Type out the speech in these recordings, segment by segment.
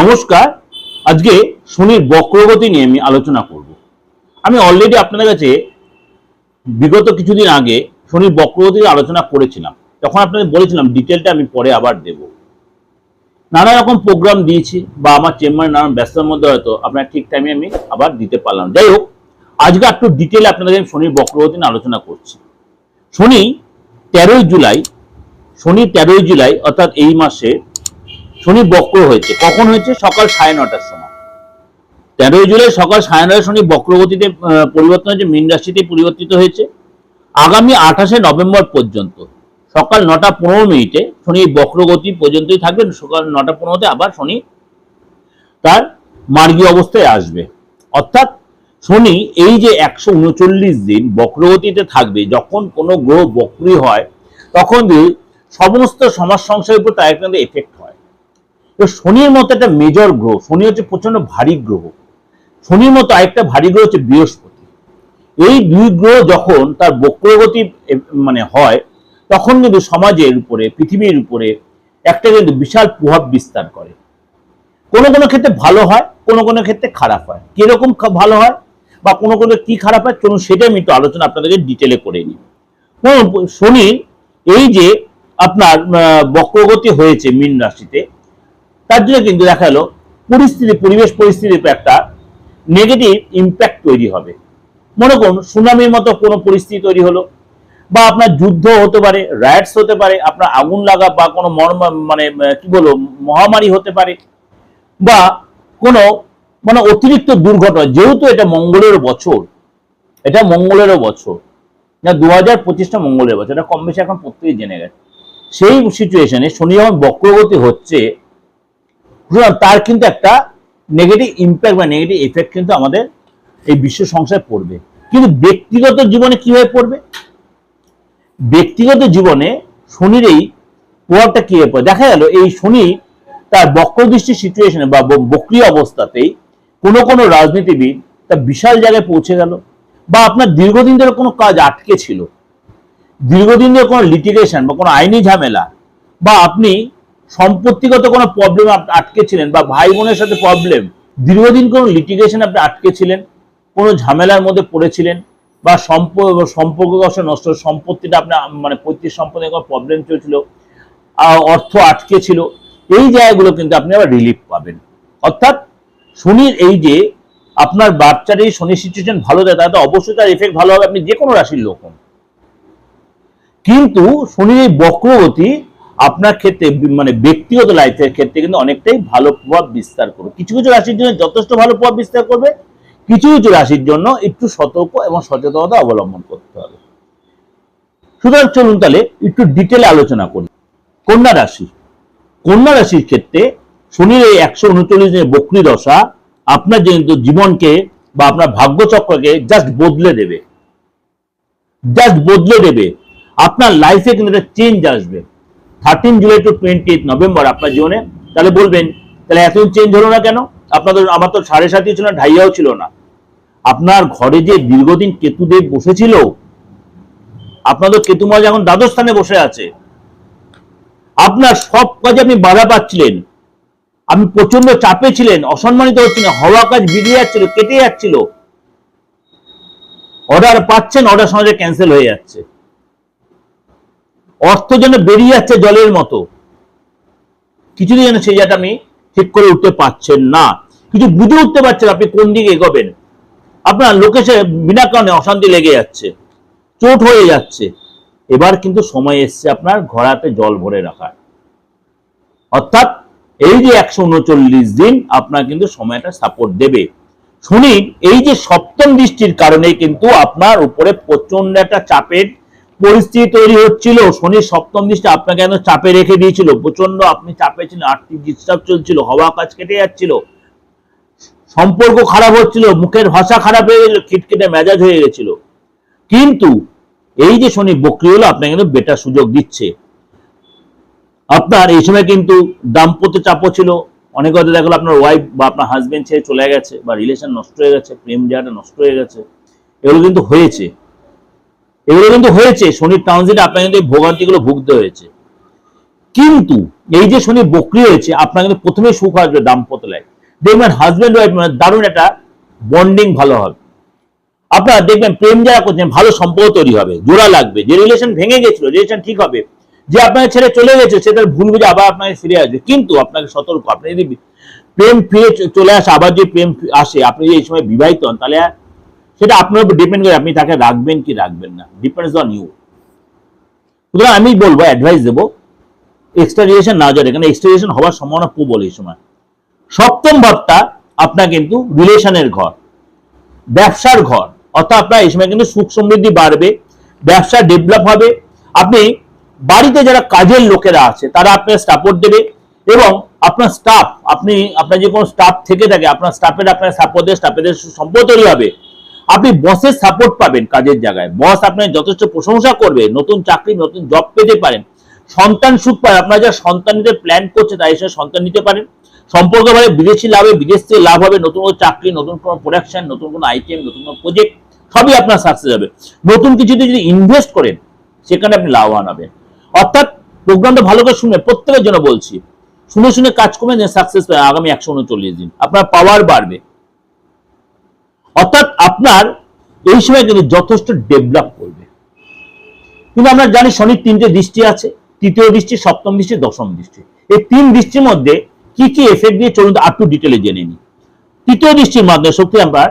নমস্কার। আজকে শনির বক্রগতি নিয়ে আমি আলোচনা করব। আমি অলরেডি আপনাদের কাছে বিগত কিছুদিন আগে শনির বক্রগতি আলোচনা করেছিলাম। তখন আপনাদের বলেছিলাম ডিটেলটা আমি পরে আবার দেব। নানা রকম প্রোগ্রাম দিয়েছি বা আমার চেম্বারে নানান ব্যস্ততার মধ্যে হয়তো আপনার ঠিক টাইমে আমি আবার দিতে পারলাম। যাই হোক, আজকে একটু ডিটেলে আপনাদের আমি শনির বক্রগতি নিয়ে আলোচনা করছি। শনি তেরোই জুলাই, শনি তেরোই জুলাই, অর্থাৎ এই মাসে শনি বক্র হয়েছে। কখন হয়েছে? সকাল সাড়ে নটার সময়। তেরোই জুলাই সকাল সাড়ে নটায় শনি বক্রগতিতে পরিবর্তন হয়েছে, মীন রাশিতে পরিবর্তিত হয়েছে। আগামী আঠাশে নভেম্বর পর্যন্ত, সকাল নটা পনেরো মিনিটে শনি বক্রগতি পর্যন্তই থাকবেন সকাল নটা পনেরোতে আবার শনি তার মার্গীয় অবস্থায় আসবে। অর্থাৎ শনি এই যে একশো উনচল্লিশ দিন বক্রগতিতে থাকবে, যখন কোনো গ্রহ বক্রী হয়, তখন সমস্ত সমাজ সংসারের উপর তার একটা এফেক্ট তো শনির মতো একটা মেজর গ্রহ, শনি হচ্ছে প্রচণ্ড ভারী গ্রহ। শনির মতো আরেকটা ভারী গ্রহ হচ্ছে বৃহস্পতি। এই দুই গ্রহ যখন তার বক্রগতি মানে হয়, তখন কিন্তু সমাজের উপরে, পৃথিবীর উপরে একটা কিন্তু বিশাল প্রভাব বিস্তার করে। কোনো কোনো ক্ষেত্রে ভালো হয়, কোনো কোনো ক্ষেত্রে খারাপ হয়। কীরকম ভালো হয় বা কোনো কোনো কি খারাপ হয়, চলুন সেটা আমি একটু আলোচনা আপনাদেরকে ডিটেলে করে নিই। শনির এই যে আপনার বক্রগতি হয়েছে মীন রাশিতে তার জন্য কিন্তু দেখা গেলো, পরিস্থিতি, পরিবেশ পরিস্থিতির একটা নেগেটিভ ইম্প্যাক্ট তৈরি হবে। মনে করুন, সুনামির মতো কোনো পরিস্থিতি তৈরি হলো, বা আপনার যুদ্ধ হতে পারে রাইটস হতে পারে, আপনার আগুন লাগা বা কোনো মর্ম মানে কি বলব, মহামারী হতে পারে, বা কোনো মানে অতিরিক্ত দুর্ঘটনা, যেহেতু এটা মঙ্গলের বছর, এটা মঙ্গলেরও বছর, না দু হাজার পঁচিশটা মঙ্গলের বছর, এটা কম বেশি এখন প্রত্যেকেই জেনে গেছে। সেই সিচুয়েশনে শনি যখন বক্রগতি হচ্ছে তার কিন্তু একটা নেগেটিভ ইম্প্যাক্ট বা নেগেটিভ এফেক্ট কিন্তু আমাদের এই বিশ্ব সংসারে পড়বে। কিন্তু ব্যক্তিগত জীবনে কীভাবে পড়বে? ব্যক্তিগত জীবনে শনির এই প্রভাবটা কীভাবে পড়ে? দেখা গেল, এই শনি তার বক্রদৃষ্টি সিচুয়েশনে বা বক্রিয় অবস্থাতেই কোনো কোনো রাজনীতিবিদ তা বিশাল জায়গায় পৌঁছে গেল বা আপনার দীর্ঘদিন ধরে কোনো কাজ আটকে ছিল। দীর্ঘদিন ধরে কোনো লিটিগেশন বা কোনো আইনি ঝামেলা বা আপনি সম্পত্তিগত কোনো প্রবলেম আটকে ছিলেন বা ভাই বোনের সাথে প্রবলেম দীর্ঘদিন কোনো লিটিগেশন আপনি আটকে ছিলেন কোনো ঝামেলার মধ্যে পড়েছিলেন, বা সম্প- সম্পর্ক নষ্ট, সম্পত্তিটা আপনার মানে পৈতৃক সম্পত্তির কোনো প্রবলেম চলছিল অর্থ আটকে ছিল এই জায়গাগুলো কিন্তু আপনি আবার রিলিফ পাবেন। অর্থাৎ শনির এই যে আপনার বাচ্চার এই শনির সিচুয়েশন ভালো দেয় তাতে অবশ্যই তার এফেক্ট ভালো হবে, আপনি যে কোনো রাশির লোক হন। কিন্তু শনির এই বক্রগতি আপনার ক্ষেত্রে মানে ব্যক্তিগত লাইফের ক্ষেত্রে কিন্তু অনেকটাই ভালো প্রভাব বিস্তার করবে। কিছু কিছু রাশির জন্য যথেষ্ট ভালো প্রভাব বিস্তার করবে, কিছু কিছু রাশির জন্য একটু সতর্ক এবং সচেতনতা অবলম্বন করতে হবে। সুতরাং চলুন তাহলে একটু ডিটেলে আলোচনা করি। কন্যা রাশি। কন্যা রাশির ক্ষেত্রে শনির এই একশো উনচল্লিশ দিনের বক্রি দশা আপনার কিন্তু জীবনকে বা আপনার ভাগ্যচক্রকে জাস্ট বদলে দেবে। জাস্ট বদলে দেবে। আপনার লাইফে কিন্তু একটা চেঞ্জ আসবে। Thirteen July to twenty eight November আপনার জীবনে। তাহলে বলবেন, তাহলে এতদিন চেঞ্জ হলো না কেন? আপনাদের, আমার তো সাড়ে সাতই ছিল না, ঢাইয়াও ছিল না। আপনার ঘরে যে দীর্ঘদিন কেতুদেব বসেছিল, আপনাদের কেতু এখন দ্বাদশ স্থানে বসে আছে। আপনার সব কাজে আপনি বাধা পাচ্ছিলেন। আপনি প্রচণ্ড চাপে ছিলেন, অসম্মানিত হচ্ছিলেন হওয়া কাজ বেরিয়ে যাচ্ছিল, কেটে যাচ্ছিল। অর্ডার পাচ্ছেন অর্ডার সমাজে ক্যান্সেল হয়ে যাচ্ছে। অর্থ যেন বেরিয়ে যাচ্ছে জলের মতো। কিছুদিন যেন সেই জায়গাটা আমি ঠিক করে উঠতে পারছেন না। কিছু বুঝে উঠতে পারছেন আপনি কোন দিকে এগোবেন। আপনার সাথে বিনা কারণে অশান্তি লেগে যাচ্ছে, চোট হয়ে যাচ্ছে। এবার কিন্তু সময় এসছে আপনার ঘোড়াতে জল ভরে রাখার। অর্থাৎ এই যে একশো উনচল্লিশ দিন আপনার কিন্তু সময়টা সাপোর্ট দেবে। শনি এই যে সপ্তম দৃষ্টির কারণে কিন্তু আপনার উপরে প্রচণ্ড একটা চাপের পরিস্থিতি তৈরি হচ্ছিল। শনির সপ্তম দৃষ্টি আপনাকে একদম চাপে রেখে দিয়েছিল। প্রচণ্ড আপনি চাপে ছিলেন, আর্থিক ডিস্টার্ব চলছিল, হওয়া কাজ কেটে যাচ্ছিল। সম্পর্ক খারাপ হচ্ছিল, মুখের ভাষা খারাপ হয়ে গেছিল, খিটখিটে মেজাজ হয়ে গেছিল। কিন্তু এই যে শনি বক্রি হলো আপনাকে কিন্তু বেটার সুযোগ দিচ্ছে। আপনার এই সময় কিন্তু দাম্পত্য চাপও ছিল। অনেক হয়তো দেখল আপনার ওয়াইফ বা আপনার হাজবেন্ড ছেড়ে চলে গেছে বা রিলেশন নষ্ট হয়ে গেছে, প্রেম জায়গাটা নষ্ট হয়ে গেছে। এগুলো কিন্তু হয়েছে। এগুলো কিন্তু হয়েছে। শনির ট্রানজিটে আপনার কিন্তু এই ভোগান্তিগুলো ভুগতে হয়েছে। কিন্তু এই যে শনি বকরি হয়েছে, আপনার কিন্তু প্রথমে সুখ আসবে দাম্পত্য লাইফ দেখবেন হাজব্যান্ড ওয়াইফ মানে দারুণ একটা বন্ডিং ভালো হবে। আপনারা দেখবেন প্রেম যারা করছেন, ভালো সম্পর্ক তৈরি হবে, জোড়া লাগবে। যে রিলেশন ভেঙে গেছিল রিলেশন ঠিক হবে। যে আপনাকে ছেড়ে চলে গেছে, সে তার ভুল বুঝে আবার আপনাকে ফিরে আসবে। কিন্তু আপনাকে সতর্ক, আপনি যদি প্রেম ফিরে চলে আসে, আবার যে প্রেম আসে, আপনি যদি এই সময় বিবাহিত হন, তাহলে সেটা আপনার উপর ডিপেন্ড করে আপনি তাকে রাখবেন কি রাখবেন না। ডিপেন্ডস অন ইউ সুতরাং আমি বলব অ্যাডভাইস দেবো এক্সট্রা রিলেশন না যাবে কারণ এক্সট্রা রিলেশন হওয়ার সম্ভাবনা প্রবল এই সময়। সপ্তম ভাবটা আপনার কিন্তু রিলেশনের ঘর, ব্যবসার ঘর। অর্থাৎ আপনার এই সময় কিন্তু সুখ সমৃদ্ধি বাড়বে, ব্যবসা ডেভেলপ হবে। আপনি বাড়িতে যারা কাজের লোকেরা আছে, তারা আপনার সাপোর্ট দেবে এবং আপনার স্টাফ আপনি, আপনার যে কোনো স্টাফ থেকে থাকে, আপনার স্টাফের আপনার সাপোর্ট দেবে স্টাফেদের সম্পর্ক তৈরি হবে। আপনি বসের সাপোর্ট পাবেন কাজের জায়গায়। বস আপনার যথেষ্ট প্রশংসা করবে, নতুন চাকরি, নতুন জব পেতে পারেন। সন্তান সুখ পায়। আপনার যারা সন্তান নিতে প্ল্যান করছে তাই সঙ্গে সন্তান নিতে পারেন। সম্পর্ক মানে বিদেশি লাভে, বিদেশ থেকে লাভ হবে, নতুন কোনো চাকরি, নতুন কোনো প্রোডাকশন নতুন কোনো আইটেম নতুন কোনো প্রজেক্ট সবই আপনার সাকসেস হবে। নতুন কিছুতে যদি ইনভেস্ট করেন, সেখানে আপনি লাভবান হবেন। অর্থাৎ প্রোগ্রামটা ভালো করে শুনে প্রত্যেকের জন্য বলছি। শুনে শুনে কাজ করবেন সাকসেস পাবেন। আগামী একশো উনচল্লিশ দিন। আপনার পাওয়ার বাড়বে। অর্থাৎ আপনার এই সময় কিন্তু যথেষ্ট ডেভেলপ করবে। কিন্তু আমরা জানি শনির তিনটে দৃষ্টি আছে, তৃতীয় দৃষ্টি, সপ্তম দৃষ্টি, দশম দৃষ্টি। এই তিন দৃষ্টির মধ্যে কি কি এফেক্ট দিয়ে চলুন আর টু ডিটেলে জেনে নিই। তৃতীয় দৃষ্টির মাধ্যমে শক্তি আমরা,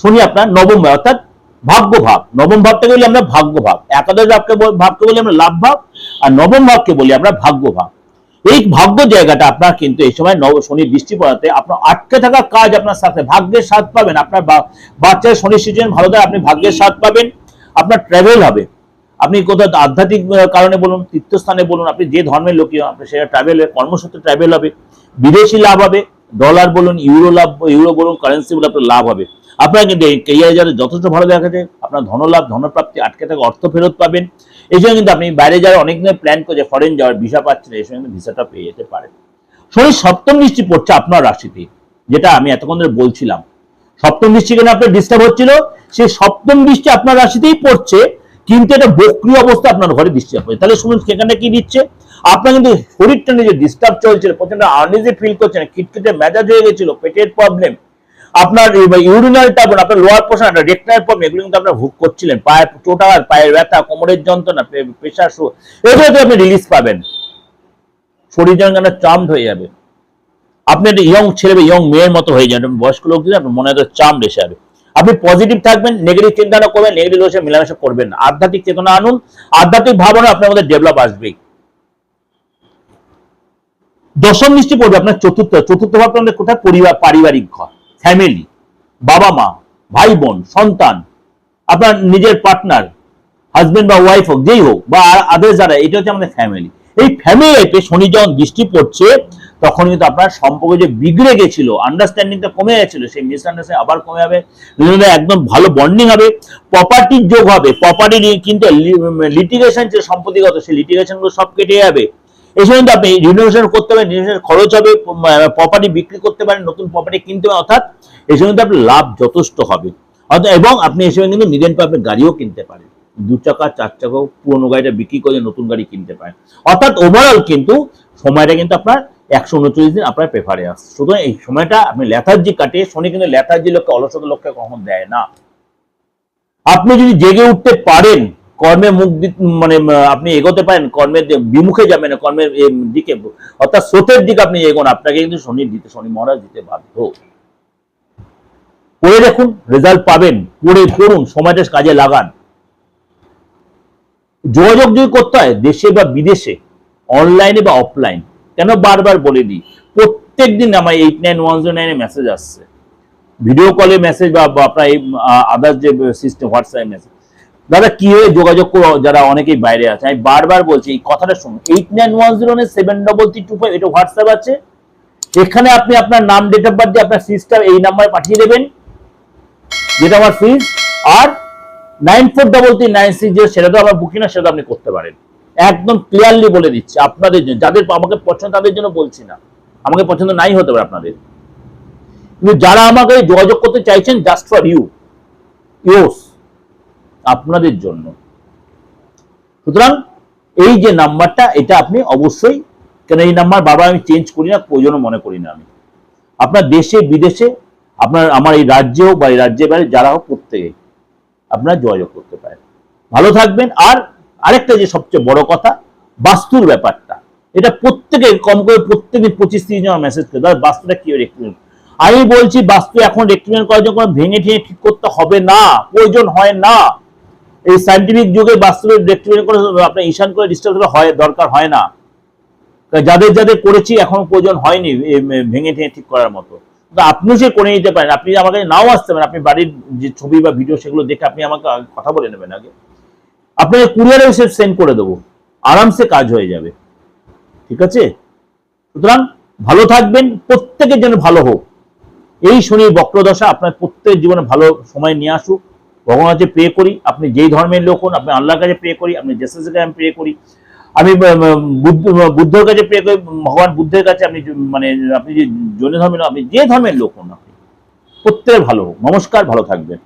শনি আপনার নবম ভাব, অর্থাৎ ভাগ্য ভাব। নবম ভাবটাকে বলি আমরা ভাগ্য ভাব। একাদশ ভাবকে ভাবকে বলি আমরা লাভ ভাব, আর নবম ভাবকে বলি আমরা ভাগ্য ভাব। এই ভাগ্য জায়গাটা আপনার কিন্তু এই সময় নব শনি দৃষ্টি পড়াতে আপনার আটকে থাকা কাজ আপনার সাথে, ভাগ্যের স্বাদ পাবেন। আপনার বাচ্চার শনি সিজন ভালো থাকে আপনি ভাগ্যের স্বাদ পাবেন। আপনার ট্রাভেল হবে। আপনি কোথাও আধ্যাত্মিক কারণে বলুন, তীর্থস্থানে বলুন, আপনি যে ধর্মের লোকই আপনি সেটা ট্রাভেল কর্মসূত্রে ট্রাভেল হবে, বিদেশি লাভ হবে ডলার বলুন ইউরো লাভ ইউরো বলুন কারেন্সি বলুন, আপনার লাভ হবে। আপনার কিন্তু কেরিয়ার যারা যথেষ্ট ভালো দেখা যায়, আপনার ধনলাভ, ধনপ্রাপ্তি আটকে থাকা অর্থ ফেরত পাবেন। এই জন্য কিন্তু আপনি বাইরে যাওয়ার অনেক দিনের প্ল্যান করছে ফরেন যাওয়ার ভিসা পাচ্ছেন, এই সময় কিন্তু ভিসাটা পেয়ে যেতে পারেন। শনি সপ্তম দৃষ্টি পড়ছে আপনার রাশিতে, যেটা আমি এতক্ষণ ধরে বলছিলাম। সপ্তম দৃষ্টি কেন আপনার ডিস্টার্ব হচ্ছিল? সেই সপ্তম দৃষ্টি আপনার রাশিতেই পড়ছে, কিন্তু এটা বক্রিয় অবস্থা আপনার ঘরে দৃষ্টি পড়ছে তাহলে শুনুন, সেখানে কি দিচ্ছে? আপনার কিন্তু শরীরটা নিজে ডিস্টার্ব চলছিল, প্রচণ্ড আনইজি ফিল করছেন, খিটখিটে মেজাজ হয়ে গেছিল, পেটের প্রবলেম আপনার ইউরিনাল টার্বন আপনার লোয়ার পোর্শন আপনার রেকটার প্রবলেম এগুলো কিন্তু আপনার ভোগ করছিলেন। পায়ের চোটার পায়ের ব্যথা, কোমরের যন্ত্রণা প্রেশার শো এগুলোতে আপনি রিলিজ পাবেন, শরীর যেন কেন চার্মড হয়ে যাবে। আপনি একটা ইয়ং ছেলে বা ইয়ং মেয়ের মতো হয়ে যাবেন বয়স্ক লোক দিলে আপনার মনে হয় চাম এসে যাবে। আপনি পজিটিভ থাকবেন নেগেটিভ চিন্তা না করবেন নেগেটিভ লোকের মেলামেশা করবেন না। আধ্যাত্মিক চেতনা আনুন, আধ্যাত্মিক ভাবনা আপনার মধ্যে ডেভেলপ আসবেই। দশম দৃষ্টি পড়বে আপনার চতুর্থ চতুর্থ ভাবটা আমাদের কোথায়? পরিবার, পারিবারিক ঘর। ফ্যামিলি বাবা মা, ভাই বোন, সন্তান, আপনার নিজের পার্টনার হাজবেন্ড বা ওয়াইফ হোক, যেই হোক, বা আদার্স যারা, এটা হচ্ছে আমাদের ফ্যামিলি এই ফ্যামিলি লাইফে শনি যখন দৃষ্টি পড়ছে, তখন কিন্তু আপনার সম্পর্ক যে বিগড়ে গেছিল আন্ডারস্ট্যান্ডিংটা কমে গেছিল, সেই মিসআন্ডারস্ট্যান্ডিং আবার কমে যাবে দুজনের একদম ভালো বন্ডিং হবে প্রপার্টির যোগ হবে প্রপার্টি কিন্তু লিটিগেশন যে সম্পত্তিগত, সেই লিটিগেশনগুলো সব কেটে যাবে। এই কিন্তু আপনি রিনোভেশন করতে পারেন রিনোভেশন খরচ হবে প্রপার্টি বিক্রি করতে পারেন, নতুন প্রপার্টি কিনতে পারেন, অর্থাৎ এই সময় কিন্তু আপনার লাভ যথেষ্ট হবে। এবং আপনি এই সময় কিন্তু নিজের পাবে গাড়িও কিনতে পারেন। দু চাকা, চার চাকা পুরোনো গাড়িটা বিক্রি করে নতুন গাড়ি কিনতে পারেন। অর্থাৎ ওভারঅল কিন্তু সময়টা কিন্তু আপনার একশো উনচল্লিশ দিন আপনার পেপারে আসছে সুতরাং এই সময়টা আপনি লেথার্জি কাটিয়ে, শনি কিন্তু লেথার্জি লোককে, অলসতা লোককে কখন দেয় না। আপনি যদি জেগে উঠতে পারেন কর্মে মুখ মানে আপনি এগোতে পারেন, কর্মের বিমুখে যাবেন, কর্মের দিকে অর্থাৎ স্রোতের দিকে আপনি এগোন, আপনাকে কিন্তু শনি দিতে, শনি মহারাজ দিতে বাধ্য। করে দেখুন রেজাল্ট পাবেন, পড়ে করুন সময়টা কাজে লাগান। যোগাযোগ যদি করতে হয়, দেশে বা বিদেশে অনলাইনে বা অফলাইন কেন বারবার বলে দিই, প্রত্যেক দিন আমার এইট নাইন ওয়ান জিরো নাইনে মেসেজ আসছে। ভিডিও কলে মেসেজ বা আপনার এই আদার্স যে সিস্টেম হোয়াটসঅ্যাপ মেসেজ দাদা, কি হয়ে যোগাযোগ করো, যারা অনেকেই বাইরে আছে। আমি বারবার বলছি, এই কথাটা শুনুন। Eight nine one zero seven double three two five এটা হোয়াটসঅ্যাপ আছে। এখানে আপনি আপনার নাম ডেট অফ বার্থ দিয়ে আপনার সিস্টেম এই নাম্বারে পাঠিয়ে দেবেন। যেটা আমার ফিজ আর nine four double three nine six zero সেটা তো আমার বুকিং না সেটা আপনি করতে পারেন। একদম ক্লিয়ারলি বলে দিচ্ছি, আপনাদের জন্য, যাদের আমাকে পছন্দ, তাদের জন্য বলছি না। আমাকে পছন্দ নাই হতে পারে আপনাদের। কিন্তু যারা আমাকে যোগাযোগ করতে চাইছেন জাস্ট ফর ইউ ইউস আপনাদের জন্য। সুতরাং এই যে নাম্বারটা, এটা আপনি অবশ্যই, কেন এই নাম্বার বারবার আমি চেঞ্জ করি না, প্রয়োজনও মনে করি না আমি। আপনার দেশে, বিদেশে, আপনার, আমার এই রাজ্যে হোক বা এই রাজ্যের বাইরে, যারা হোক প্রত্যেকেই আপনারা যোগাযোগ করতে পারেন। ভালো থাকবেন, আর আরেকটা যে সবচেয়ে বড় কথা, বাস্তুর ব্যাপারটা। এটা প্রত্যেকে, কম করে প্রত্যেকে পঁচিশ তিরিশ জন মেসেজ করে দাদা বাস্তুটা কি রেক্টিমেন্ট আমি বলছি, বাস্তু এখন রেক্টিমেন্ট করার জন্য কোনো ভেঙে ঠেঙে ঠিক করতে হবে না, প্রয়োজন হয় না। এই সাইন্টিফিক যুগে বাস্তবে রেক্টিমেন্ট করে আপনার ঈশান করে ডিস্টার্ব হয়, দরকার হয় না। যাদের যাদের করেছি, এখনও প্রয়োজন হয়নি ভেঙে ঠেঙে ঠিক করার মতো। তো আপনিও সে করে নিতে পারেন, আপনি আমার কাছে নাও আসতে পারেন, আপনি বাড়ির যে ছবি বা ভিডিও সেগুলো দেখে আপনি আমাকে কথা বলে নেবেন আগে। আপনাকে কুরিয়ারে সে সেন্ড করে দেবো। আরামসে কাজ হয়ে যাবে। ঠিক আছে? সুতরাং ভালো থাকবেন, প্রত্যেকের জন্য ভালো হোক। এই শনি বক্রদশা আপনার প্রত্যেক জীবনে ভালো সময় নিয়ে আসুক। ভগবানের কাছে প্রে করি, আপনি যেই ধর্মের লোক হন, আপনি আল্লাহর কাছে প্রে করি, আপনি জেসাসের কাছে আমি প্রে করি। আমি বুদ্ধ বুদ্ধর কাছে প্রে করি, ভগবান বুদ্ধের কাছে আপনি মানে আপনি যে, জৈন ধর্মের আপনি যে ধর্মের লোক হন আপনি প্রত্যেকের ভালো হোক। নমস্কার, ভালো থাকবেন।